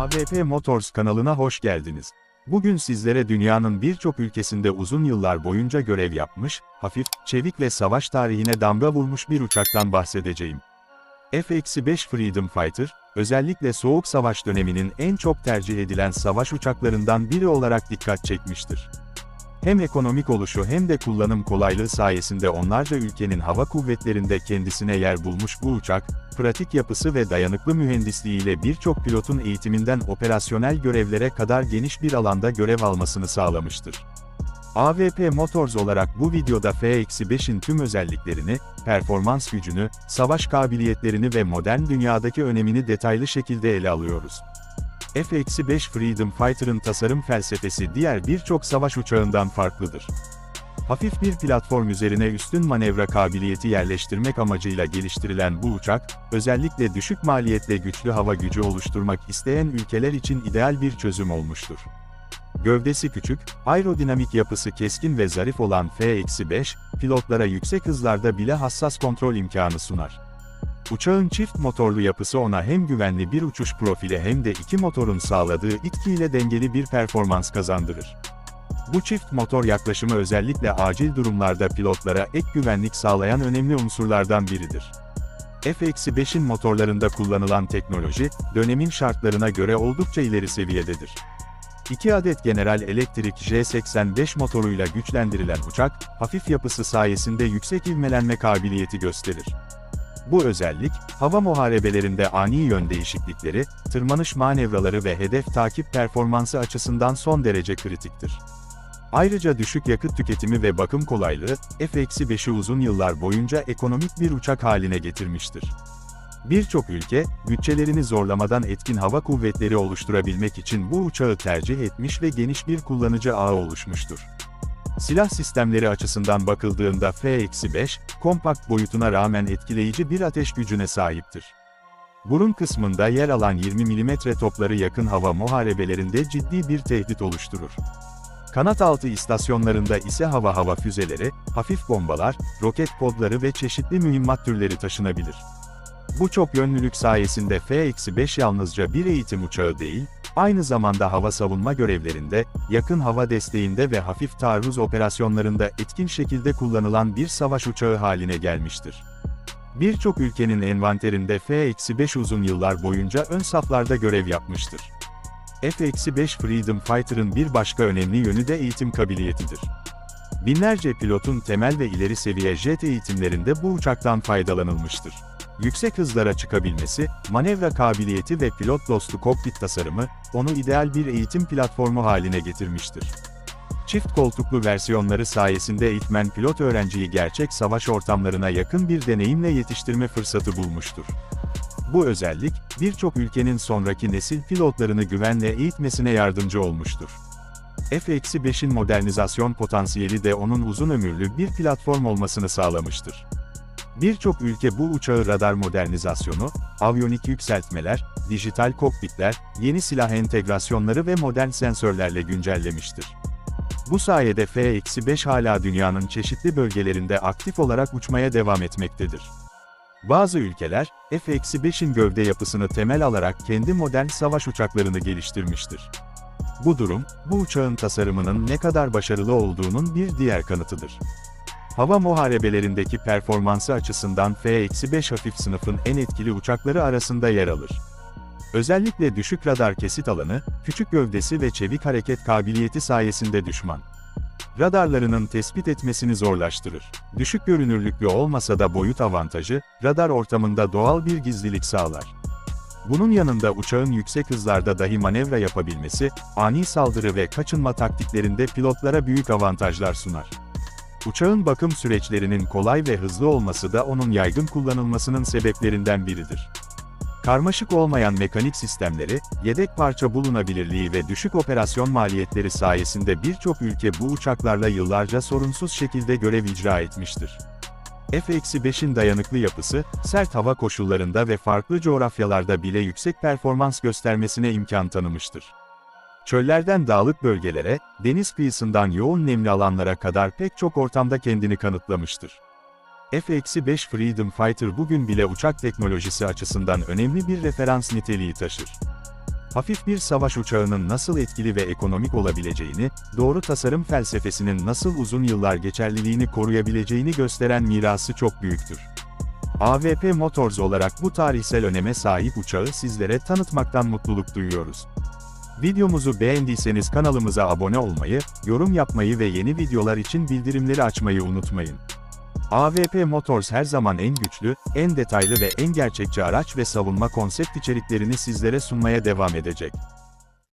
AVP Motors kanalına hoş geldiniz. Bugün sizlere dünyanın birçok ülkesinde uzun yıllar boyunca görev yapmış, hafif, çevik ve savaş tarihine damga vurmuş bir uçaktan bahsedeceğim. F-5 Freedom Fighter, özellikle Soğuk Savaş döneminin en çok tercih edilen savaş uçaklarından biri olarak dikkat çekmiştir. Hem ekonomik oluşu hem de kullanım kolaylığı sayesinde onlarca ülkenin hava kuvvetlerinde kendisine yer bulmuş bu uçak, pratik yapısı ve dayanıklı mühendisliğiyle birçok pilotun eğitiminden operasyonel görevlere kadar geniş bir alanda görev almasını sağlamıştır. AVP Motors olarak bu videoda F-5'in tüm özelliklerini, performans gücünü, savaş kabiliyetlerini ve modern dünyadaki önemini detaylı şekilde ele alıyoruz. F-5 Freedom Fighter'ın tasarım felsefesi diğer birçok savaş uçağından farklıdır. Hafif bir platform üzerine üstün manevra kabiliyeti yerleştirmek amacıyla geliştirilen bu uçak, özellikle düşük maliyetle güçlü hava gücü oluşturmak isteyen ülkeler için ideal bir çözüm olmuştur. Gövdesi küçük, aerodinamik yapısı keskin ve zarif olan F-5, pilotlara yüksek hızlarda bile hassas kontrol imkanı sunar. Uçağın çift motorlu yapısı ona hem güvenli bir uçuş profili hem de iki motorun sağladığı itkiyle dengeli bir performans kazandırır. Bu çift motor yaklaşımı özellikle acil durumlarda pilotlara ek güvenlik sağlayan önemli unsurlardan biridir. F-5'in motorlarında kullanılan teknoloji, dönemin şartlarına göre oldukça ileri seviyededir. 2 adet General Electric J85 motoruyla güçlendirilen uçak, hafif yapısı sayesinde yüksek ivmelenme kabiliyeti gösterir. Bu özellik, hava muharebelerinde ani yön değişiklikleri, tırmanış manevraları ve hedef takip performansı açısından son derece kritiktir. Ayrıca düşük yakıt tüketimi ve bakım kolaylığı, F-5'i uzun yıllar boyunca ekonomik bir uçak haline getirmiştir. Birçok ülke, bütçelerini zorlamadan etkin hava kuvvetleri oluşturabilmek için bu uçağı tercih etmiş ve geniş bir kullanıcı ağı oluşmuştur. Silah sistemleri açısından bakıldığında F-5, kompakt boyutuna rağmen etkileyici bir ateş gücüne sahiptir. Burun kısmında yer alan 20 mm topları yakın hava muharebelerinde ciddi bir tehdit oluşturur. Kanat altı istasyonlarında ise hava hava füzeleri, hafif bombalar, roket kodları ve çeşitli mühimmat türleri taşınabilir. Bu çok yönlülük sayesinde F-5 yalnızca bir eğitim uçağı değil, aynı zamanda hava savunma görevlerinde, yakın hava desteğinde ve hafif taarruz operasyonlarında etkin şekilde kullanılan bir savaş uçağı haline gelmiştir. Birçok ülkenin envanterinde F-5 uzun yıllar boyunca ön saflarda görev yapmıştır. F-5 Freedom Fighter'ın bir başka önemli yönü de eğitim kabiliyetidir. Binlerce pilotun temel ve ileri seviye jet eğitimlerinde bu uçaktan faydalanılmıştır. Yüksek hızlara çıkabilmesi, manevra kabiliyeti ve pilot dostu kokpit tasarımı, onu ideal bir eğitim platformu haline getirmiştir. Çift koltuklu versiyonları sayesinde eğitmen pilot öğrenciyi gerçek savaş ortamlarına yakın bir deneyimle yetiştirme fırsatı bulmuştur. Bu özellik, birçok ülkenin sonraki nesil pilotlarını güvenle eğitmesine yardımcı olmuştur. F-5'in modernizasyon potansiyeli de onun uzun ömürlü bir platform olmasını sağlamıştır. Birçok ülke bu uçağı radar modernizasyonu, avyonik yükseltmeler, dijital kokpitler, yeni silah entegrasyonları ve modern sensörlerle güncellemiştir. Bu sayede F-5 hala dünyanın çeşitli bölgelerinde aktif olarak uçmaya devam etmektedir. Bazı ülkeler, F-5'in gövde yapısını temel alarak kendi modern savaş uçaklarını geliştirmiştir. Bu durum, bu uçağın tasarımının ne kadar başarılı olduğunun bir diğer kanıtıdır. Hava muharebelerindeki performansı açısından F-5 hafif sınıfın en etkili uçakları arasında yer alır. Özellikle düşük radar kesit alanı, küçük gövdesi ve çevik hareket kabiliyeti sayesinde düşman radarlarının tespit etmesini zorlaştırır. Düşük görünürlüklü olmasa da boyut avantajı, radar ortamında doğal bir gizlilik sağlar. Bunun yanında uçağın yüksek hızlarda dahi manevra yapabilmesi, ani saldırı ve kaçınma taktiklerinde pilotlara büyük avantajlar sunar. Uçağın bakım süreçlerinin kolay ve hızlı olması da onun yaygın kullanılmasının sebeplerinden biridir. Karmaşık olmayan mekanik sistemleri, yedek parça bulunabilirliği ve düşük operasyon maliyetleri sayesinde birçok ülke bu uçaklarla yıllarca sorunsuz şekilde görev icra etmiştir. F-5'in dayanıklı yapısı, sert hava koşullarında ve farklı coğrafyalarda bile yüksek performans göstermesine imkan tanımıştır. Çöllerden dağlık bölgelere, deniz kıyısından yoğun nemli alanlara kadar pek çok ortamda kendini kanıtlamıştır. F-5 Freedom Fighter bugün bile uçak teknolojisi açısından önemli bir referans niteliği taşır. Hafif bir savaş uçağının nasıl etkili ve ekonomik olabileceğini, doğru tasarım felsefesinin nasıl uzun yıllar geçerliliğini koruyabileceğini gösteren mirası çok büyüktür. AVP Motors olarak bu tarihsel öneme sahip uçağı sizlere tanıtmaktan mutluluk duyuyoruz. Videomuzu beğendiyseniz kanalımıza abone olmayı, yorum yapmayı ve yeni videolar için bildirimleri açmayı unutmayın. AVP Motors her zaman en güçlü, en detaylı ve en gerçekçi araç ve savunma konsept içeriklerini sizlere sunmaya devam edecek.